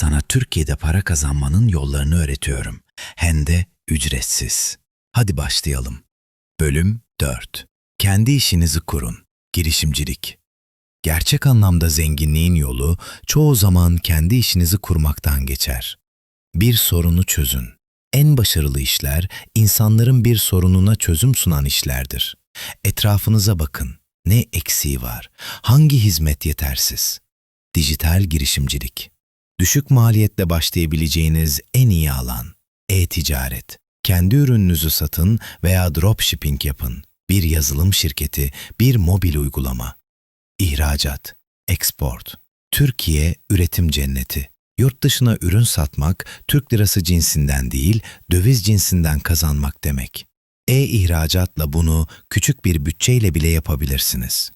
Sana Türkiye'de para kazanmanın yollarını öğretiyorum. Hem de ücretsiz. Hadi başlayalım. Bölüm 4. Kendi işinizi kurun. Girişimcilik. Gerçek anlamda zenginliğin yolu çoğu zaman kendi işinizi kurmaktan geçer. Bir sorunu çözün. En başarılı işler insanların bir sorununa çözüm sunan işlerdir. Etrafınıza bakın. Ne eksiği var? Hangi hizmet yetersiz? Dijital girişimcilik. Düşük maliyetle başlayabileceğiniz en iyi alan. E-ticaret. Kendi ürününüzü satın veya dropshipping yapın. Bir yazılım şirketi, bir mobil uygulama. İhracat, export. Türkiye üretim cenneti. Yurt dışına ürün satmak, Türk lirası cinsinden değil, döviz cinsinden kazanmak demek. E-ihracatla bunu küçük bir bütçeyle bile yapabilirsiniz.